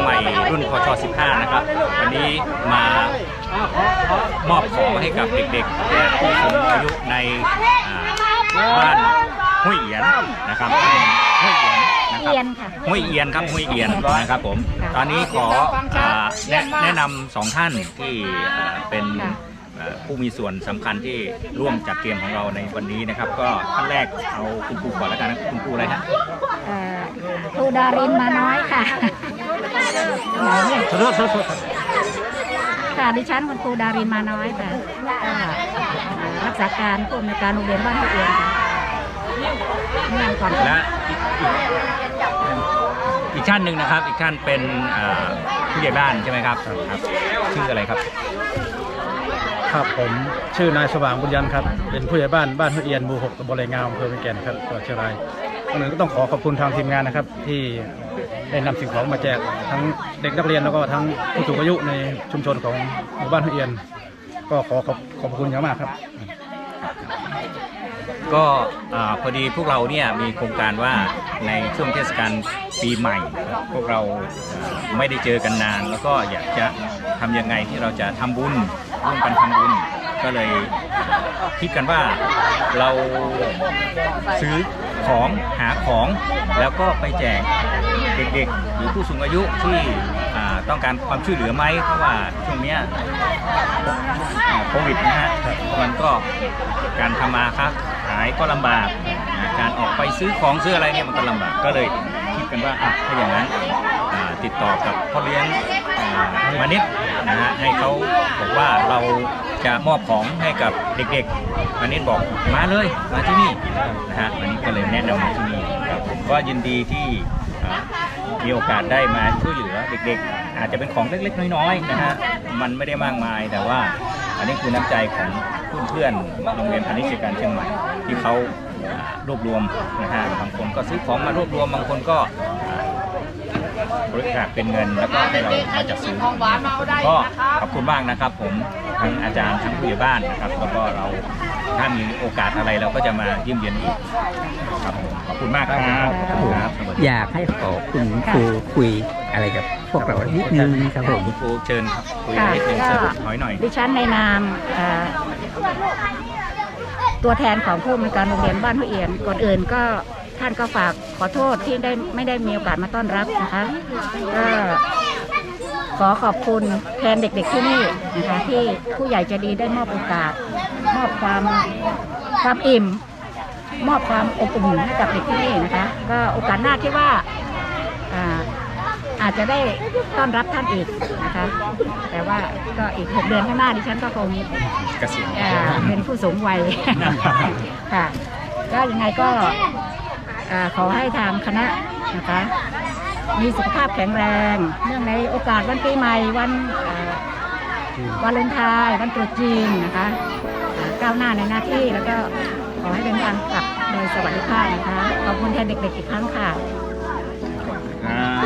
ใหม่รุ่นพช 15 นะครับ วันนี้มามอบของให้กับเด็กๆและผู้สูงอายุในอ่าบ้านห้วยเอียนนะครับห้วยเอียนนะครับเอียนค่ะห้วยเอียนครับห้วยเอียนนะครับผมค่ะตอนนี้ขออ่าแนะแนะนำสองท่านที่อ่าเป็นค่ะเอ่อผู้มีส่วนสำคัญที่ร่วมจัดเกมของเราในวันนี้นะครับ ก็ท่านแรกเอาคุณครูก่อนแล้วกันนะคุณครูอะไรฮะเอ่อครูดารินมาน้อยค่ะไหนเนี่ย ขอโทษขอโทษค่ะดิฉันคุณครูดารินมาน้อยค่ะก็รักษาการผู้อำนวยการโรงเรียนบ้านทุเรียนค่ะแนะนำก่อนและอีกอีกอีกท่านหนึ่งนะครับ อีกท่านเป็นเอ่อผู้ใหญ่บ้านใช่ไหมครับครับ ชื่ออะไรครับ ครับผมชื่อนายสว่างบุญยันครับ เป็นผู้ใหญ่บ้านบ้านห้วยเอียนหมู่หกตำบลไรงามอำเภอเป็นแก่นครับจังหวัดเชียงราย ก่อนอื่นก็ต้องขอขอบคุณทางทีมงานนะครับ ที่ได้นำสิ่งของมาแจกทั้งเด็กนักเรียนแล้วก็ทั้งผู้สูงอายุในชุมชนของหมู่บ้านห้วยเอียน ก็ขอขอบขอบคุณอย่างมากครับ ก็อ่าพอดีพวกเราเนี่ยมีโครงการว่าในช่วงเทศกาลปีใหม่ พวกเราอ่าไม่ได้เจอกันนาน แล้วก็อยากจะทำยังไงที่เราจะทำบุญร่วมกันทำบุญ ก็เลยคิดกันว่าเราซื้อ ของหาของแล้วก็ไปแจกเด็กๆ หรือผู้สูงอายุที่ต้องการความช่วยเหลือไหมเพราะว่าช่วงเนี้ยโควิดนะฮะมันก็การทำมาค้าขายก็ลำบาก การออกไปซื้อของซื้ออะไรเนี่ยมันก็ลำบากก็เลยคิดกันว่าอะถ้าอย่างนั้นติดต่อกับพ่อเลี้ยง มานิดนะฮะให้เขาบอกว่าเราจะมอบของให้กับเด็กๆมานิดบอกมาเลยมาที่นี่นะฮะวันนี้ก็เลยแนะนำมาที่นี่ครับผมก็ยินดีที่มีโอกาสได้มาช่วยเหลือเด็กๆ อาจจะเป็นของเล็กๆ น้อยๆนะฮะมันไม่ได้มากมายแต่ว่าอันนี้คือน้ำใจของเพื่อนๆโรงเรียนพาณิชยการเชียงใหม่ที่เขารวบรวมนะฮะบางคนก็ซื้อของมารวบรวมบางคนก็ บริจาคเป็นเงินแล้วก็ให้เรามาจัดซื้อก็ขอบคุณมากนะครับ ผมทั้งอาจารย์ทั้งผู้ใหญ่บ้านนะครับ แล้วก็เราถ้ามีโอกาสอะไรเราก็จะมาเยี่ยมเยียนอีกครับผมขอบคุณมากครับครับสวัสดีอยากให้ขอคุณครูคุยอะไรกับพวกเรานิดนึงครับผมคุณครูเชิญครับคุยค่ะนิดนึงก็สรุปน้อยหน่อยดิฉันในนามเอ่อตัวแทนของผู้อำนวยการโรงเรียนบ้านห้วยเอียนก่อนอื่นก็ ท่านก็ฝากขอโทษที่ได้ไม่ได้มีโอกาสมาต้อนรับนะคะก็ขอขอบคุณแทนเด็กๆที่นี่นะคะที่ผู้ใหญ่ใจะดีได้มอบโอกาส มอบความความอิ่ม มอบความอบอุ่นให้กับเด็กที่นี่นะคะ ก็โอกาสหน้าที่ว่าอ่าอาจจะได้ต้อนรับท่านอีกนะคะ แต่ว่าก็อีกหกเดือนข้างหน้าดิฉันก็คงเกษียณเอ่อเป็นผู้สูงวัย ค่ะก็ยังไงก็เอ่อ ขอให้ทางคณะนะคะ มีสุขภาพแข็งแรง เนื่องในโอกาสวันปีใหม่วันวันเลนไทน์วันตรุษจีนนะคะก้าวหน้าในหน้าที่แล้วก็ขอให้เดินทางกลับโดยสวัสดิภาพนะคะขอบคุณแทนเด็กๆอีกครั้งค่ะครับ